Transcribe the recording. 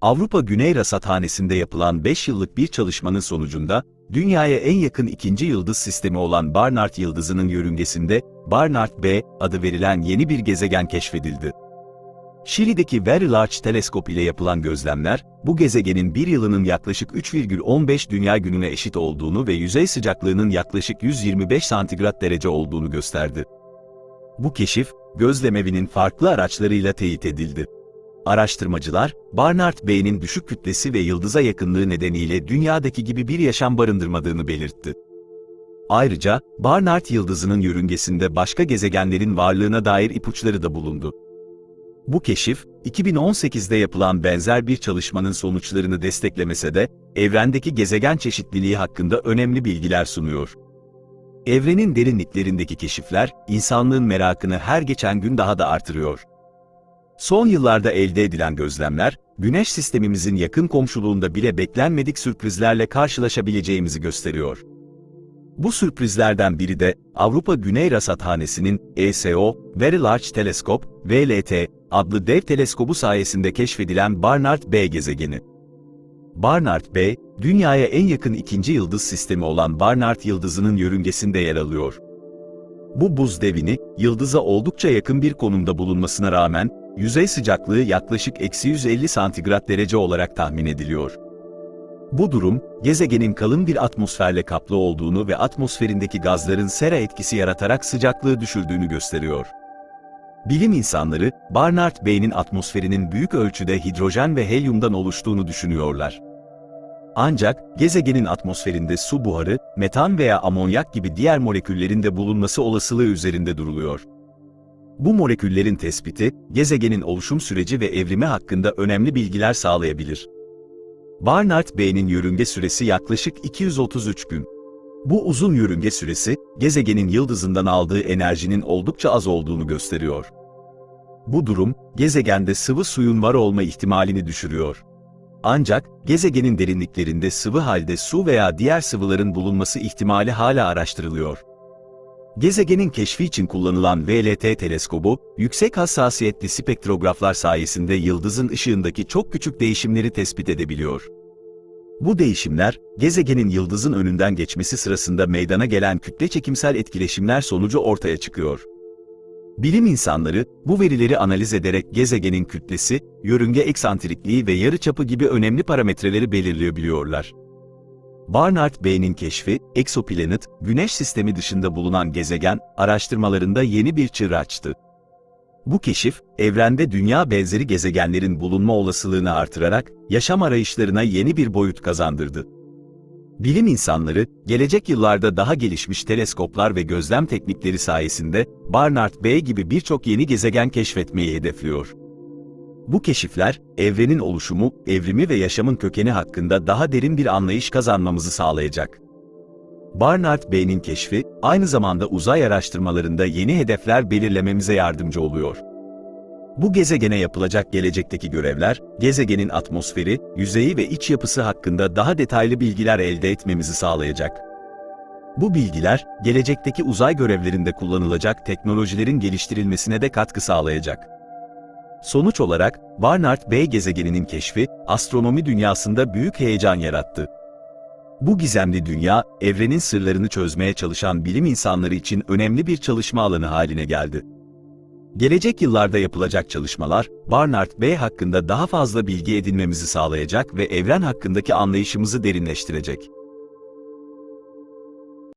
Avrupa Güney Rasathanesi'nde yapılan 5 yıllık bir çalışmanın sonucunda, dünyaya en yakın ikinci yıldız sistemi olan Barnard yıldızının yörüngesinde Barnard B adı verilen yeni bir gezegen keşfedildi. Şili'deki Very Large Teleskop ile yapılan gözlemler, bu gezegenin bir yılının yaklaşık 3,15 dünya gününe eşit olduğunu ve yüzey sıcaklığının yaklaşık 125 santigrat derece olduğunu gösterdi. Bu keşif, gözlemevinin farklı araçlarıyla teyit edildi. Araştırmacılar, Barnard B'nin düşük kütlesi ve yıldıza yakınlığı nedeniyle dünyadaki gibi bir yaşam barındırmadığını belirtti. Ayrıca, Barnard yıldızının yörüngesinde başka gezegenlerin varlığına dair ipuçları da bulundu. Bu keşif, 2018'de yapılan benzer bir çalışmanın sonuçlarını desteklemese de, evrendeki gezegen çeşitliliği hakkında önemli bilgiler sunuyor. Evrenin derinliklerindeki keşifler, insanlığın merakını her geçen gün daha da artırıyor. Son yıllarda elde edilen gözlemler, Güneş sistemimizin yakın komşuluğunda bile beklenmedik sürprizlerle karşılaşabileceğimizi gösteriyor. Bu sürprizlerden biri de Avrupa Güney Rasathanesi'nin ESO, Very Large Telescope, VLT adlı dev teleskobu sayesinde keşfedilen Barnard B gezegeni. Barnard B, Dünya'ya en yakın ikinci yıldız sistemi olan Barnard yıldızının yörüngesinde yer alıyor. Bu buz devini, yıldıza oldukça yakın bir konumda bulunmasına rağmen, yüzey sıcaklığı yaklaşık eksi 150 santigrat derece olarak tahmin ediliyor. Bu durum, gezegenin kalın bir atmosferle kaplı olduğunu ve atmosferindeki gazların sera etkisi yaratarak sıcaklığı düşürdüğünü gösteriyor. Bilim insanları, Barnard B'nin atmosferinin büyük ölçüde hidrojen ve helyumdan oluştuğunu düşünüyorlar. Ancak, gezegenin atmosferinde su buharı, metan veya amonyak gibi diğer moleküllerin de bulunması olasılığı üzerinde duruluyor. Bu moleküllerin tespiti, gezegenin oluşum süreci ve evrimi hakkında önemli bilgiler sağlayabilir. Barnard B'nin yörünge süresi yaklaşık 233 gün. Bu uzun yörünge süresi, gezegenin yıldızından aldığı enerjinin oldukça az olduğunu gösteriyor. Bu durum, gezegende sıvı suyun var olma ihtimalini düşürüyor. Ancak, gezegenin derinliklerinde sıvı halde su veya diğer sıvıların bulunması ihtimali hala araştırılıyor. Gezegenin keşfi için kullanılan VLT teleskobu, yüksek hassasiyetli spektrograflar sayesinde yıldızın ışığındaki çok küçük değişimleri tespit edebiliyor. Bu değişimler, gezegenin yıldızın önünden geçmesi sırasında meydana gelen kütle çekimsel etkileşimler sonucu ortaya çıkıyor. Bilim insanları, bu verileri analiz ederek gezegenin kütlesi, yörünge eksantrikliği ve yarıçapı gibi önemli parametreleri belirleyebiliyorlar. Barnard B'nin keşfi, Exoplanet, Güneş sistemi dışında bulunan gezegen, araştırmalarında yeni bir çığır açtı. Bu keşif, evrende dünya benzeri gezegenlerin bulunma olasılığını artırarak, yaşam arayışlarına yeni bir boyut kazandırdı. Bilim insanları, gelecek yıllarda daha gelişmiş teleskoplar ve gözlem teknikleri sayesinde, Barnard B gibi birçok yeni gezegen keşfetmeyi hedefliyor. Bu keşifler, evrenin oluşumu, evrimi ve yaşamın kökeni hakkında daha derin bir anlayış kazanmamızı sağlayacak. Barnard B'nin keşfi, aynı zamanda uzay araştırmalarında yeni hedefler belirlememize yardımcı oluyor. Bu gezegene yapılacak gelecekteki görevler, gezegenin atmosferi, yüzeyi ve iç yapısı hakkında daha detaylı bilgiler elde etmemizi sağlayacak. Bu bilgiler, gelecekteki uzay görevlerinde kullanılacak teknolojilerin geliştirilmesine de katkı sağlayacak. Sonuç olarak, Barnard B gezegeninin keşfi, astronomi dünyasında büyük heyecan yarattı. Bu gizemli dünya, evrenin sırlarını çözmeye çalışan bilim insanları için önemli bir çalışma alanı haline geldi. Gelecek yıllarda yapılacak çalışmalar, Barnard B hakkında daha fazla bilgi edinmemizi sağlayacak ve evren hakkındaki anlayışımızı derinleştirecek.